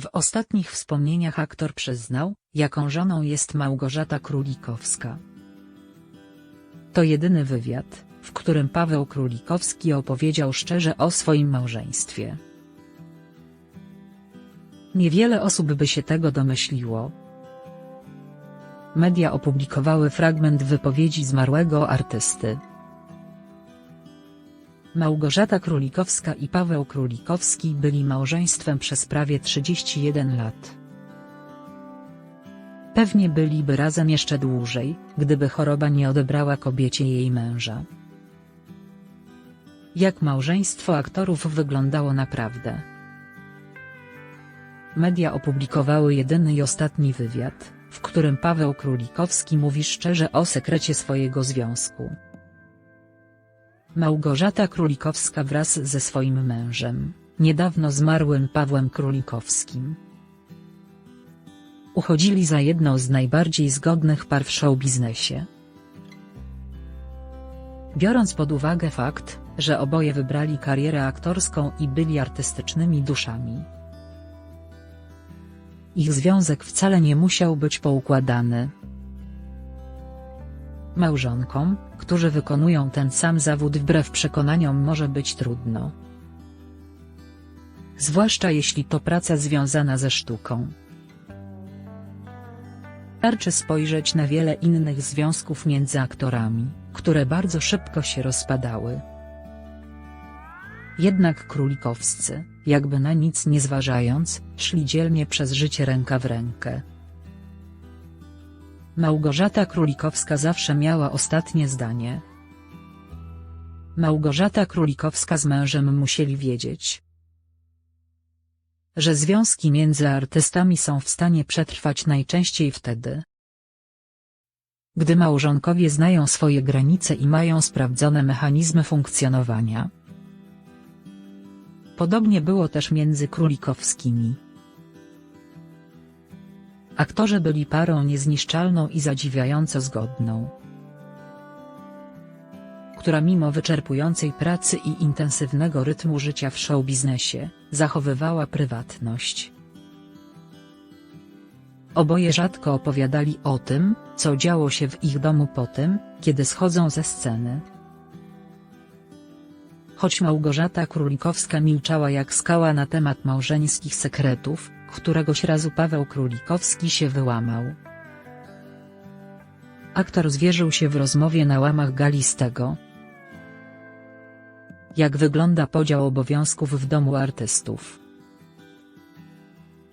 W ostatnich wspomnieniach aktor przyznał, jaką żoną jest Małgorzata Królikowska. To jedyny wywiad, w którym Paweł Królikowski opowiedział szczerze o swoim małżeństwie. Niewiele osób by się tego domyśliło. Media opublikowały fragment wypowiedzi zmarłego artysty. Małgorzata Królikowska i Paweł Królikowski byli małżeństwem przez prawie 31 lat. Pewnie byliby razem jeszcze dłużej, gdyby choroba nie odebrała kobiecie jej męża. Jak małżeństwo aktorów wyglądało naprawdę? Media opublikowały jedyny i ostatni wywiad, w którym Paweł Królikowski mówi szczerze o sekrecie swojego związku. Małgorzata Królikowska wraz ze swoim mężem, niedawno zmarłym Pawłem Królikowskim, uchodzili za jedną z najbardziej zgodnych par w showbiznesie. Biorąc pod uwagę fakt, że oboje wybrali karierę aktorską i byli artystycznymi duszami. Ich związek wcale nie musiał być poukładany. Małżonkom, którzy wykonują ten sam zawód wbrew przekonaniom może być trudno. Zwłaszcza jeśli to praca związana ze sztuką. Starczy spojrzeć na wiele innych związków między aktorami, które bardzo szybko się rozpadały. Jednak królikowscy, jakby na nic nie zważając, szli dzielnie przez życie ręka w rękę. Małgorzata Królikowska zawsze miała ostatnie zdanie. Małgorzata Królikowska z mężem musieli wiedzieć, że związki między artystami są w stanie przetrwać najczęściej wtedy, gdy małżonkowie znają swoje granice i mają sprawdzone mechanizmy funkcjonowania. Podobnie było też między Królikowskimi. Aktorzy byli parą niezniszczalną i zadziwiająco zgodną, która mimo wyczerpującej pracy i intensywnego rytmu życia w showbiznesie, zachowywała prywatność. Oboje rzadko opowiadali o tym, co działo się w ich domu po tym, kiedy schodzą ze sceny. Choć Małgorzata Królikowska milczała jak skała na temat małżeńskich sekretów, któregoś razu Paweł Królikowski się wyłamał. Aktor zwierzył się w rozmowie na łamach gali z tego, jak wygląda podział obowiązków w domu artystów.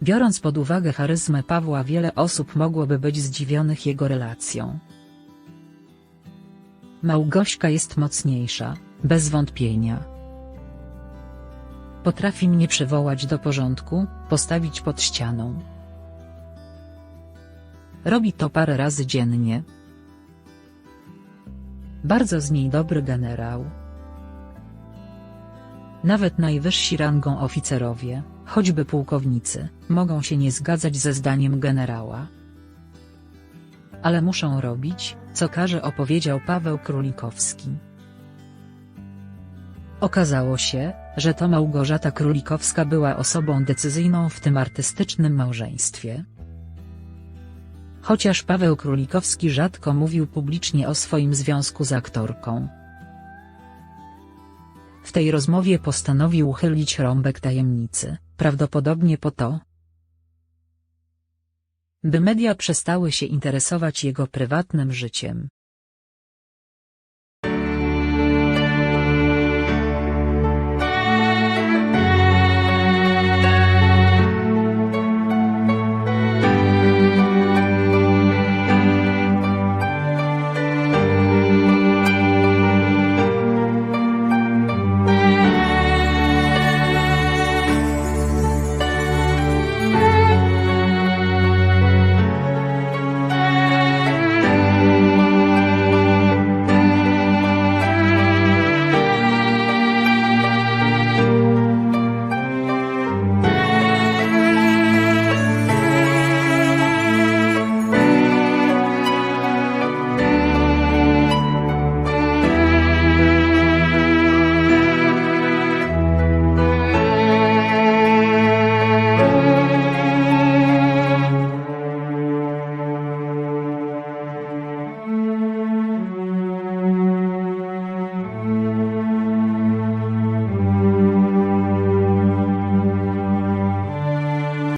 Biorąc pod uwagę charyzmę Pawła wiele osób mogłoby być zdziwionych jego relacją. Małgośka jest mocniejsza, bez wątpienia. Potrafi mnie przywołać do porządku, postawić pod ścianą. Robi to parę razy dziennie. Bardzo z niej dobry generał. Nawet najwyżsi rangą oficerowie, choćby pułkownicy, mogą się nie zgadzać ze zdaniem generała. Ale muszą robić, co każe opowiedział Paweł Królikowski. Okazało się, że to Małgorzata Królikowska była osobą decyzyjną w tym artystycznym małżeństwie. Chociaż Paweł Królikowski rzadko mówił publicznie o swoim związku z aktorką. W tej rozmowie postanowił uchylić rąbek tajemnicy, prawdopodobnie po to, by media przestały się interesować jego prywatnym życiem.